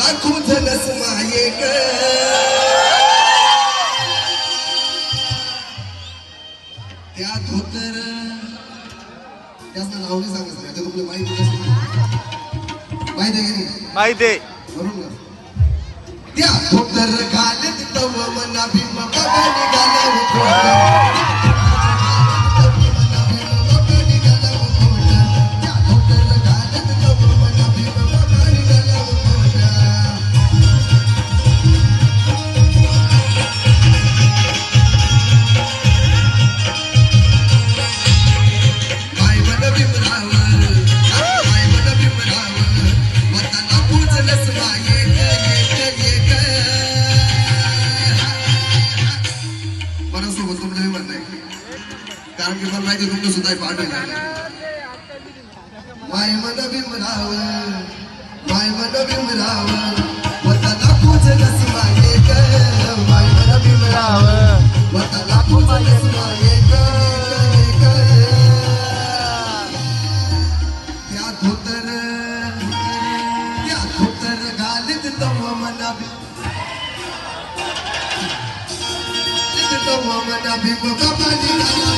वताला खुजलस त्या धोतर त्याचं नाव नाही सांगायचं आता तुम्हाला माहिती नसेल. माहिती आहे की नाही? माहिती आहे. बरोबर त्या धोतर घालत कारण की मला माहिती तुमचं सुद्धा पाठ माय मन भीमराव माय मन भीमराव वताला पूजलस माये ग माय मन भीमराव वताला पूजलस माये ग त्या धोतर त्या धोतर घालीत तव मना भी तव मना भीम बाबा निघाला